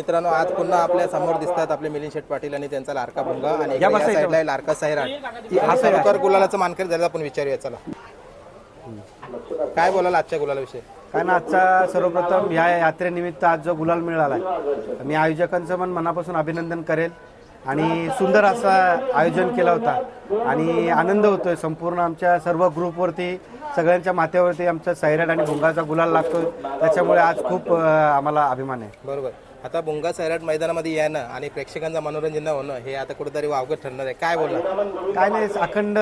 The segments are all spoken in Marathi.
मित्रांनो आज पुन्हा आपल्यासमोर दिसतात आपले मिलिंद शेठ पाटील आणि त्यांचा लाडका भुंगा आणि या. साईडला आहे लाडका सैराट हा खरोखर गुलालाचं मानकर झालं आपण विचारूया चला. काय बोलाल आजच्या गुलालाविषयी? कारण आजचा सर्वप्रथम या यात्रेनिमित्त आज जो गुलाल मिळाला आहे मी आयोजकांचं पण मनापासून अभिनंदन करेल आणि सुंदर असा आयोजन केला होता. आणि आनंद होतोय संपूर्ण आमच्या सर्व ग्रुपवरती सगळ्यांच्या माथ्यावरती आमचा सैराट आणि भुंगाचा गुलाल लागतोय. त्याच्यामुळे आज खूप आम्हाला अभिमान आहे. बरोबर. आता भुंगा सैराट मैदानामध्ये येणं आणि प्रेक्षकांचं मनोरंजन होणं हे आता कुठेतरी अवघड ठरणार आहे. काय बोलला काय नाही अखंड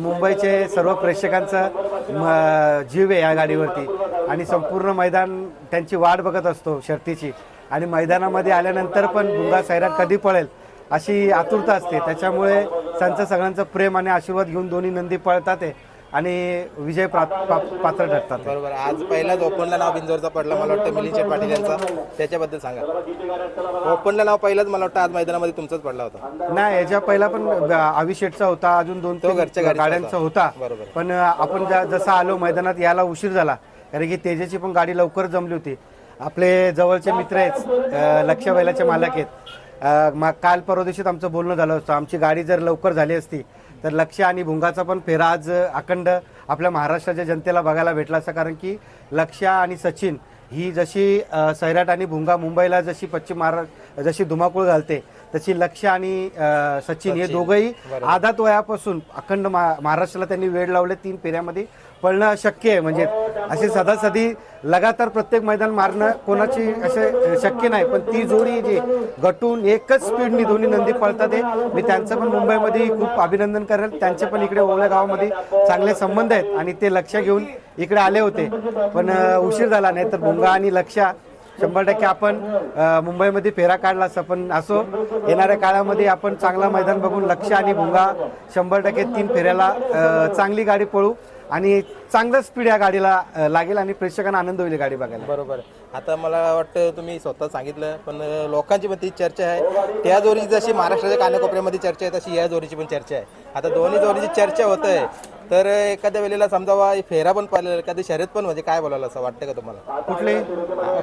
मुंबईचे सर्व प्रेक्षकांचा म- जीव आहे या गाडीवरती. आणि संपूर्ण मैदान त्यांची वाट बघत असतो शर्तीची. आणि मैदानामध्ये आल्यानंतर पण बुंगा सैराट कधी पळेल अशी आतुरता असते. त्याच्यामुळे त्यांचं सगळ्यांचं प्रेम आणि आशीर्वाद घेऊन दोन्ही नंदी पळतात आहे. आणि विजय प्रा- पा- पात्र ठरतात बरोबर. आज पहिलाच ओपनला नाव बिंजोरचा पडला मला वाटतं मिलिंद पाटील यांचा. त्याच्याबद्दल सांगा. ओपनला नाव पहिलाच मला वाटतं आज मैदानामध्ये तुमचाच पडला होता. नाही याच्या पहिला पण आविशेटचा होता अजून दोन तो तीन घरच्या गाडीचा गाड्यांचा होता. बरोबर. पण आपण ज्या- जसं आलो मैदानात यायला उशीर झाला. कारण की तेजाची पण गाडी लवकर जमली होती. आपले जवळचे मित्र आहेत लक्ष बैलाचे मालक आहेत. अं, मा- काल परवा दिवशीच आमचं बोलणं झालं होतं. आमची गाडी जर लवकर झाली असती तर लक्ष आणि भुंगाचा पण फेरा आज अखंड आपल्या महाराष्ट्राच्या जनतेला बघायला भेटला असता कारण की लक्ष आणि सचिन ही जशी सैराट आणि भुंगा मुंबईला जशी पश्चिम महाराष्ट्र जशी धुमाकूळ घालते तशी लक्ष आणि सचिन हे दोघंही आदात वयापासून अखंड महाराष्ट्राला त्यांनी वेळ लावले तीन फेऱ्यामध्ये पळणं शक्य आहे. म्हणजे असे सदासदी लगातार प्रत्येक मैदान मारणं कोणाची असे शक्य नाही. पण ती जोडी जी गटून एकच स्पीडनी दोन्ही नंदी पळतात मी त्यांचं पण मुंबईमध्ये खूप अभिनंदन करेल. त्यांचे पण इकडे ओवळ्या गावामध्ये चांगले संबंध आहेत आणि ते लक्ष घेऊन इकडे आले होते. पण उशीर झाला नाही तर भुंगा आणि लक्षा शंभर टक्के आपण मुंबईमध्ये फेरा काढला असं पण असो. येणाऱ्या काळामध्ये आपण चांगला मैदान बघून लक्ष आणि भुंगा शंभर टक्के तीन फेऱ्याला चांगली गाडी पळू आणि चांगलं स्पीड या गाडीला अ, लागेल आणि प्रेक्षकांना आनंद होईल ही गाडी बघायला. बरोबर. आता मला वाटतं तुम्ही स्वतः सांगितलं पण अं, लोकांची पण तीच चर्चा आहे. त्या जोडीची जशी महाराष्ट्राच्या कानाकोपऱ्यामध्ये चर्चा आहे तशी या जोडीची पण चर्चा आहे. आता दोन्ही जोडीची चर्चा होत आहे. तर एखाद्या वेळेला समजावा फेरा पण पाहिलं एखादी शर्यत पण म्हणजे काय बोलायला असं वाटतं का तुम्हाला? कुठले?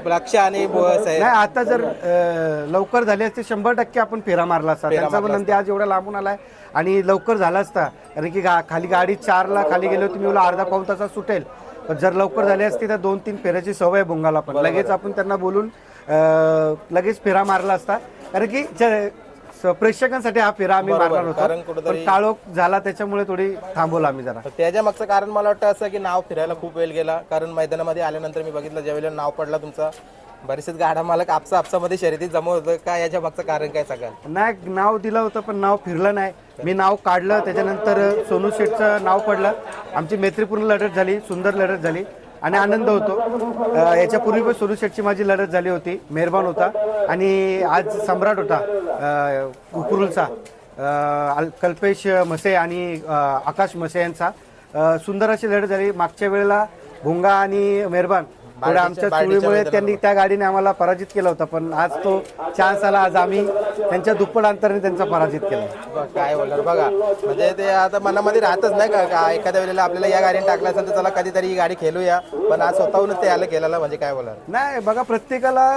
लक्ष आणि ब- सै- नाही आता जर अ, लवकर झाले असते शंभर टक्के आपण फेरा मारला असता. त्यांचा पण नंदी आज एवढा लांबून आलाय. आणि लवकर झाला असता. कारण की गा- खाली गाडी चारला खाली गेली होती मी बोला अर्धा पाऊन तासात सुटेल. पण जर लवकर झाली असती तर दोन तीन फेऱ्याची सवय भुंगाला पण. लगेच आपण त्यांना बोलून लगेच फेरा मारला असता. कारण की प्रेक्षकांसाठी हा फेरा आम्ही मारणार कारण होतो. कुठंतरी- पण काळोख झाला त्याच्यामुळे थोडी थांबवला आम्ही जरा. तर त्याच्या मागचं कारण मला वाटतं असं की नाव फिरायला खूप वेळ गेला. कारण मैदानामध्ये आल्यानंतर मी बघितलं ज्या वेळेला नाव पडला तुमचा बरेचसेच गाडा मालक आपसा आपसामध्ये शर्यतीत जमा होतं का याच्या मागचं कारण काय सांगाल? नाही नाव दिलं होतं पण नाव फिरलं नाही. मी नाव काढलं त्याच्यानंतर सोनू शेठचं नाव पडलं. आमची मैत्रीपूर्ण लढत झाली सुंदर लढत झाली आणि आनंद होतो. याच्यापूर्वी पण सोनू शेठची माझी लढत झाली होती मेहरबान होता आणि आज सम्राट होता अं, कल्पेश मसे आणि आकाश मसे यांचा. सुंदर अशी लढत झाली. मागच्या वेळेला भोंगा आणि मेहरबान थोड्या आमच्या चुळीमुळे त्यांनी त्या गाडीने आम्हाला पराजित केला होता पण आज तो चान्स आला आज आम्ही त्यांच्या दुप्पट अंतराने त्यांचा पराजित केला. काय बोलणार बघा. म्हणजे ते आता मनामध्ये राहतच नाही का एखाद्या वेळेला आपल्याला या गाडीने टाकलं असेल तर चला कधीतरी ही गाडी खेळूया. पण आज स्वतःहूनच ते आलं केलेलं म्हणजे काय बोलणार? नाही बघा प्रत्येकाला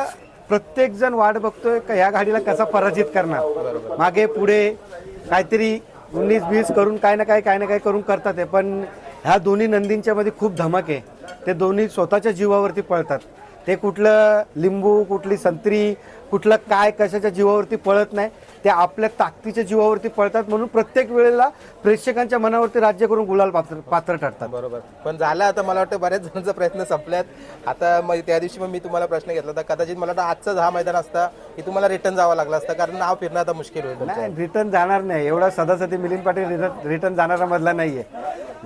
प्रत्येक जण वाट बघतोय का या गाडीला कसा पराजित करणार. मागे पुढे काहीतरी उन्नीस बीस करून काय ना काय काय ना काय करून करतात पण ह्या दोन्ही नंदींच्या मध्ये खूप धमक आहे. ते दोन्ही स्वतःच्या जीवावरती पळतात. ते कुठलं लिंबू कुठली संत्री कुठलं काय कशाच्या जीवावरती पळत नाही ते आपल्या ताकदीच्या जीवावरती पळतात म्हणून प्रत्येक वेळेला प्रेक्षकांच्या मनावरती राज्य करून गुलाल पात्र पात्र ठरतात. बरोबर. पण झालं आता मला वाटतं बऱ्याच जणांचा प्रयत्न संपल्यात. आता मग त्या दिवशी मग मी तुम्हाला प्रश्न घेतला होता. कदाचित मला वाटतं आजचाच हा मैदान असता की तुम्हाला रिटर्न जावं लागलं असतं. कारण नाव फिरणं आता मुश्किल होईल तुमचं. नाही रिटर्न जाणार नाही. एवढा सदासती मिलिंद पाटील रिटर्न रिटर्न जाणारा मधला नाहीये.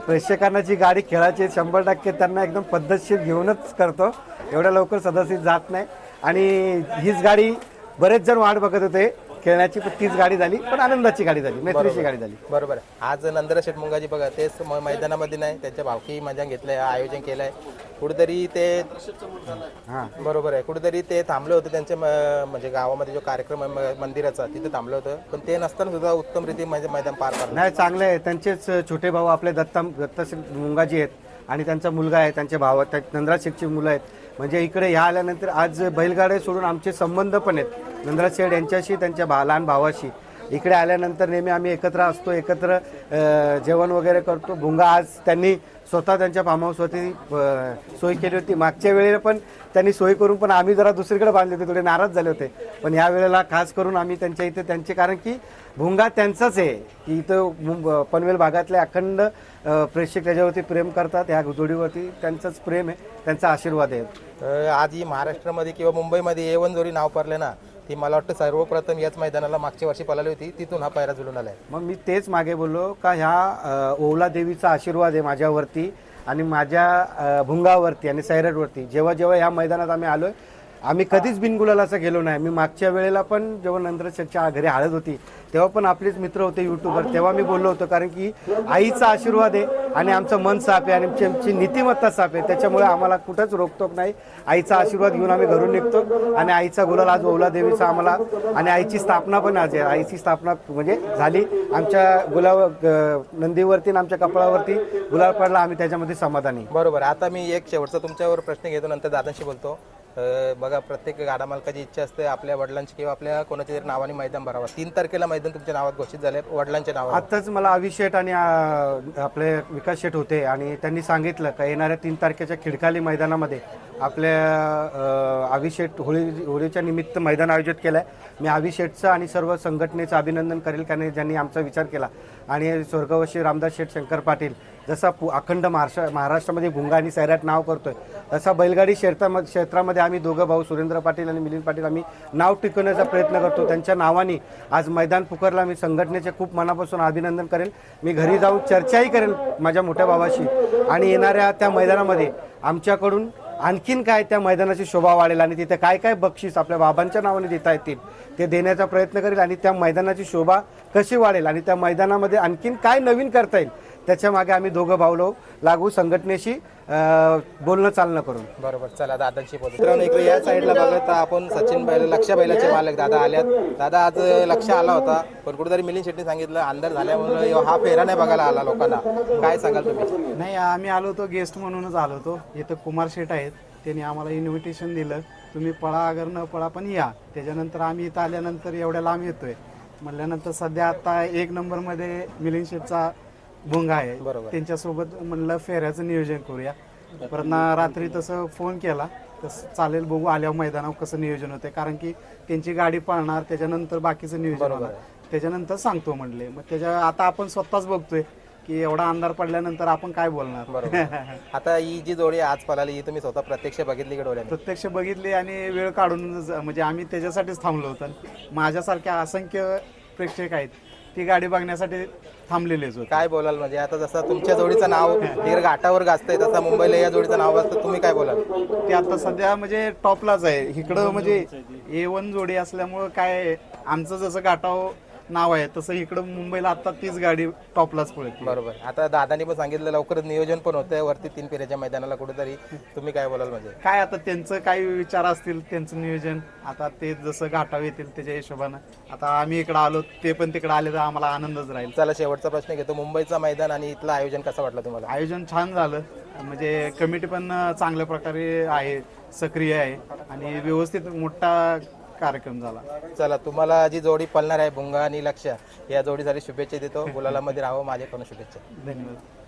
प्रेक्षकांना जी गाडी खेळायची शंभर टक्के त्यांना एकदम पद्धतशीर घेऊनच करतो. एवढ्या लवकर सदासित जात नाही. आणि हीच गाडी बरेच जण वाट बघत होते. खेळण्याची पण तीच गाडी झाली पण आनंदाची गाडी झाली मैत्रीची गाडी झाली. बरोबर. आहे. आज नंदरा शेठ मुंगाजी बघा तेच म- मैदानामध्ये नाही त्यांच्या भावकी मजा घेतलंय आयोजन केलंय. कुठेतरी ते हां. बरोबर आहे. कुठेतरी ते थांबले होते त्यांच्या म- म्हणजे गावामध्ये जो कार्यक्रम आहे म- मंदिराचा तिथे थांबलं होतं. पण ते नसताना सुद्धा उत्तम रीती म्हणजे मैदान पार पाडलं. नाही चांगले आहे. त्यांचेच छोटे भाऊ आपले दत्ता दत्त मुंगाजी आहेत. आणि त्यांचा मुलगा आहे त्यांचे भाव त्या नंदराज शेठची मुलं आहेत. म्हणजे इकडे ह्या आल्यानंतर आज बैलगाड्या सोडून आमचे संबंध पण आहेत. नंदराज शेठ यांच्याशी त्यांच्या भा लहान भावाशी. इकडे आल्यानंतर नेहमी आम्ही एकत्र असतो एकत्र जेवण वगैरे करतो. भुंगा आज त्यांनी स्वतः त्यांच्या फार्म हाऊसवरती सोय केली होती. मागच्या वेळेला पण त्यांनी सोय करून पण आम्ही जरा दुसरीकडे बांधले होते. थोडे नाराज झाले होते. पण या वेळेला खास करून आम्ही त्यांच्या इथे त्यांचे कारण की भुंगा त्यांचाच आहे. की इथं पनवेल भागातले अखंड प्रेक्षक त्याच्यावरती प्रेम करतात. ह्या जोडीवरती त्यांचंच प्रेम आहे. त्यांचा आशीर्वाद आहे. आधी महाराष्ट्रामध्ये किंवा मुंबईमध्ये ए वन जोरी नाव पडले ना ती मला वाटतं सर्वप्रथम याच मैदानाला मागच्या वर्षी पळाली होती. तिथून हा पायरा झुलून आलाय. मग मी तेच मागे बोललो का ह्या ओला ओवला देवीचा आशीर्वाद आहे माझ्यावरती आणि माझ्या भुंगावरती आणि सैरटवरती. जेव्हा जेव्हा ह्या मैदानात आम्ही आलोय आम्ही कधीच बिनगुलालाचा गेलो नाही. मी मागच्या वेळेला पण जेव्हा नंतर घरी हळद होती तेव्हा पण आपलेच मित्र होते युट्यूबर तेव्हा मी बोललो होतो कारण की आईचा आशीर्वाद आहे आणि आमचं मन साफ आहे आणि आमची आमची नीतिमत्ता साफ आहे. त्याच्यामुळे आम्हाला कुठंच रोकटोक नाही. आईचा आशीर्वाद घेऊन आम्ही घरून निघतो आणि आईचा गुलाल आज ओला देवीचा आम्हाला आणि आईची स्थापना पण आज आहे. आईची स्थापना म्हणजे झाली. आमच्या गुलाब नंदीवरती आणि आमच्या कपाळावरती गुलाल पडला. आम्ही त्याच्यामध्ये समाधानी. बरोबर. आता मी एक शेवटचा तुमच्यावर प्रश्न घेतो नंतर दादांशी बोलतो. बघा प्रत्येक गाडा मालकाची इच्छा असते आपल्या वडिलांची किंवा आपल्या कोणाच्या तरी नावाने मैदान भरावं. तीन तारखेला मैदान तुमच्या नावात घोषित झाले वडिलांच्या नावात आताच मला अभिषेक आणि आ, आपले विकास शेठ होते आणि त्यांनी सांगितलं का येणाऱ्या तीन तारखेच्या खिडकाली मैदानामध्ये आपल्या अभिषेक होळी होळीच्या निमित्त मैदान आयोजित केलं आहे मी अभिषेकचं आणि सर्व संघटनेचं अभिनंदन करेल कारण ज्यांनी आमचा विचार केला. आणि स्वर्गवशी रामदास शेठ शंकर पाटील जसा पु अखंड महाराष्ट्र महाराष्ट्रामध्ये भुंगा आणि सैराट नाव करतोय तसा बैलगाडी क्षेत्रामध्ये क्षेत्रामध्ये आम्ही दोघं भाऊ सुरेंद्र पाटील आणि मिलिंद पाटील आम्ही नाव टिकवण्याचा प्रयत्न करतो. त्यांच्या नावाने आज मैदान पुकारला. मी संघटनेचे खूप मनापासून अभिनंदन करेल. मी घरी जाऊन चर्चाही करेन माझ्या मोठ्या भावाशी. आणि येणाऱ्या त्या मैदानामध्ये आमच्याकडून आणखीन काय त्या मैदानाची शोभा वाढेल आणि तिथे काय काय बक्षीस आपल्या बाबांच्या नावाने देता येतील ते देण्याचा प्रयत्न करेल आणि त्या मैदानाची शोभा कशी वाढेल आणि त्या मैदानामध्ये आणखीन काय नवीन करता येईल त्याच्यामागे आम्ही दोघं भावलो लागू संघटनेशी बोलणं चालणं करून. बरोबर चला दादांशी बोलतो मित्रांनो इकडे या साईडला बघत आपण सचिन बैल लक्ष बैलाचे मालक दादा आल्यात. दादा आज लक्ष आला होता पण कुठेतरी मिलिंद शेट्टी सांगितलं अंधार झाल्यामुळे हा फेरा नाही बघायला आला लोकांना. काय सांगाल तुम्ही? नाही आम्ही आलो होतो गेस्ट म्हणूनच आलो होतो. इथं कुमार शेठ आहेत त्यांनी आम्हाला इन्व्हिटेशन दिलं. तुम्ही पळा अगर न पळा पण या. त्याच्यानंतर आम्ही इथं आल्यानंतर एवढ्या लांब येतोय. म्हणल्यानंतर सध्या आता एक नंबरमध्ये मिलिंद शेठचा भुंगा आहे. बरोबर. त्यांच्यासोबत म्हणलं फेऱ्याचं नियोजन करूया. परत ना रात्री तसं फोन केला तसं चालेल बघू आल्यावर मैदानावर कसं नियोजन होते कारण की त्यांची गाडी पळणार त्याच्यानंतर बाकीचं नियोजन होणार. त्याच्यानंतर सांगतो म्हणले. मग त्याच्या आता आपण स्वतःच बघतोय की एवढा अंधार पडल्यानंतर आपण काय बोलणार. आता ही जी जोडी आज पळाली ही तुम्ही स्वतः प्रत्यक्ष बघितली का डोळ्याने? प्रत्यक्ष बघितली आणि वेळ काढून ज- म्हणजे आम्ही त्याच्यासाठीच थांबलो होतो. माझ्यासारख्या असंख्य प्रेक्षक आहेत. ती गाडी बघण्यासाठी थांबलेलेच होते. काय बोलाल म्हणजे? आता जसं तुमच्या जोडीचं नाव तिकडे घाटावर गाजतंय तसं मुंबईला या जोडीचं नाव असतं तुम्ही काय बोलाल? ते आता सध्या म्हणजे टॉपलाच आहे. इकडं म्हणजे ए वन जोडी असल्यामुळं काय आमचं जसं गाठाव नाव आहे. तसं इकडं मुंबईला आता तीच गाडी टॉपलाच पळते. बरोबर. आता दादानी पण सांगितलं लवकरच नियोजन पण होतंय. वरती तीन फेऱ्याच्या मैदानाला कुठेतरी. तुम्ही काय बोलाल म्हणजे? काय आता त्यांचं काही विचार असतील त्यांचं नियोजन. आता ते जसं घाटाव येतील त्याच्या हिशोबानं. आता आम्ही इकडं आलो ते पण तिकडे आले तर आम्हाला आनंदच राहील. चला शेवटचा प्रश्न घेतो. मुंबईचं मैदान आणि इथलं आयोजन कसं वाटलं तुम्हाला? आयोजन छान झालं. म्हणजे कमिटी पण चांगल्या प्रकारे आहे सक्रिय आहे. आणि व्यवस्थित मोठा कार्यक्रम झाला. चला तुम्हाला जी जोडी पळणार आहे भुंगा आणि लक्ष या जोडीसाठी शुभेच्छा देतो. गुलालामध्ये राहावं माझ्याकडून शुभेच्छा. धन्यवाद.